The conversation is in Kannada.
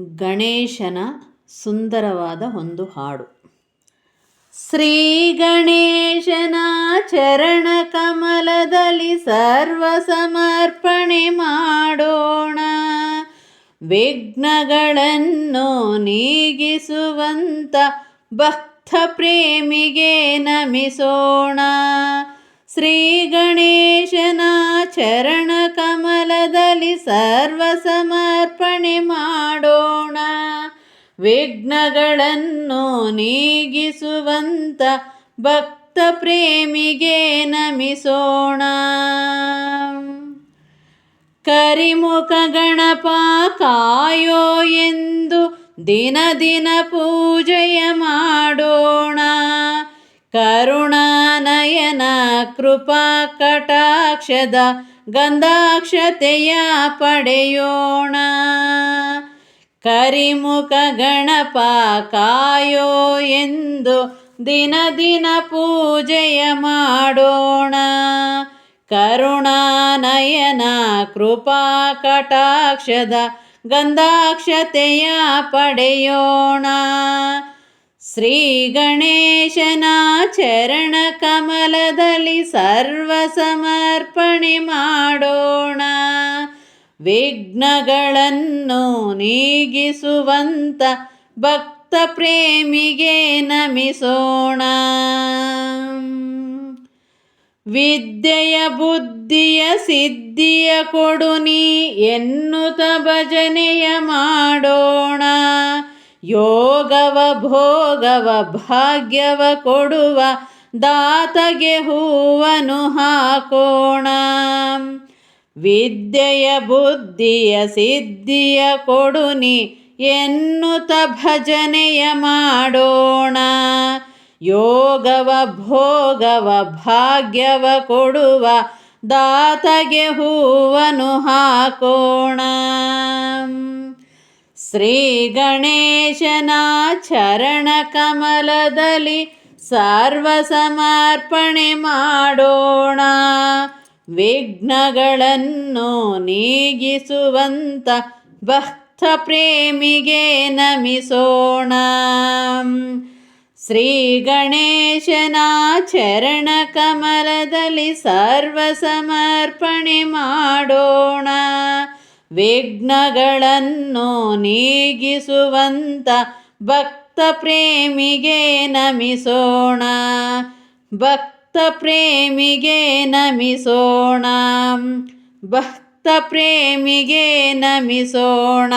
ಗಣೇಶನ ಸುಂದರವಾದ ಒಂದು ಹಾಡು. ಶ್ರೀ ಗಣೇಶನ ಚರಣ ಕಮಲದಲ್ಲಿ ಸರ್ವ ಸಮರ್ಪಣೆ ಮಾಡೋಣ. ವಿಘ್ನಗಳನ್ನು ನೀಗಿಸುವಂತ ಭಕ್ತ ಪ್ರೇಮಿಗೆ ನಮಿಸೋಣ. ಶ್ರೀ ಗಣೇಶನ ಚರಣ ಕಮಲದಲ್ಲಿ ಸರ್ವ ಸಮರ್ಪಣೆ ಮಾಡೋಣ. ವಿಘ್ನಗಳನ್ನು ನೀಗಿಸುವಂತ ಭಕ್ತ ಪ್ರೇಮಿಗೆ ನಮಿಸೋಣ. ಕರಿಮುಖ ಗಣಪ ಕಾಯೋ ಎಂದು ದಿನ ದಿನ ಪೂಜೆಯ ಮಾಡೋಣ. ಕರುಣಾನಯನ ಕೃಪಾ ಕಟಾಕ್ಷದ ಗಂಧಾಕ್ಷತೆಯ ಪಡೆಯೋಣ. ಕರಿಮುಖ ಗಣಪ ಕಾಯೋ ಎಂದು ದಿನ ದಿನ ಪೂಜೆಯ ಮಾಡೋಣ. ಕರುಣಾನಯನ ಕೃಪಾ ಕಟಾಕ್ಷದ ಗಂಧಾಕ್ಷತೆಯ ಪಡೆಯೋಣ. ಶ್ರೀ ಗಣೇಶನ ಚರಣ ಕಮಲದಲ್ಲಿ ಸರ್ವ ಸಮರ್ಪಣೆ ಮಾಡೋಣ. ವಿಘ್ನಗಳನ್ನು ನೀಗಿಸುವಂತ ಭಕ್ತ ಪ್ರೇಮಿಗೆ ನಮಿಸೋಣ. ವಿದ್ಯೆಯ ಬುದ್ಧಿಯ ಸಿದ್ಧಿಯ ಕೊಡುನಿ ಎನ್ನುತ ಭಜನೆಯ ಮಾಡೋಣ. ಯೋಗವ ಭೋಗವ ಭಾಗ್ಯವ ಕೊಡುವ ದಾತಗೆ ಹೂವನು ಹಾಕೋಣ. ವಿದ್ಯೆಯ ಬುದ್ಧಿಯ ಸಿದ್ಧಿಯ ಕೊಡುನಿ ಎನ್ನುತ ಭಜನೆಯ ಮಾಡೋಣ. ಯೋಗವ ಭೋಗವ ಭಾಗ್ಯವ ಕೊಡುವ ದಾತಗೆ ಹೂವನು ಹಾಕೋಣ. ಶ್ರೀ ಗಣೇಶನ ಚರಣ ಕಮಲದಲ್ಲಿ ಸರ್ವ ಸಮರ್ಪಣೆ ಮಾಡೋಣ. ವಿಘ್ನಗಳನ್ನು ನೀಗಿಸುವಂತ ಭಕ್ತ ಪ್ರೇಮಿಗೆ ನಮಿಸೋಣ. ಶ್ರೀ ಗಣೇಶನ ಚರಣ ಕಮಲದಲ್ಲಿ ಸರ್ವ ಸಮರ್ಪಣೆ ಮಾಡೋಣ. ವಿಘ್ನಗಳನ್ನು ನೀಗಿಸುವಂತ ಭಕ್ತ ಪ್ರೇಮಿಗೆ ನಮಿಸೋಣ. ಭಕ್ತ ಪ್ರೇಮಿಗೆ ನಮಿಸೋಣ. ಭಕ್ತ ಪ್ರೇಮಿಗೆ ನಮಿಸೋಣ.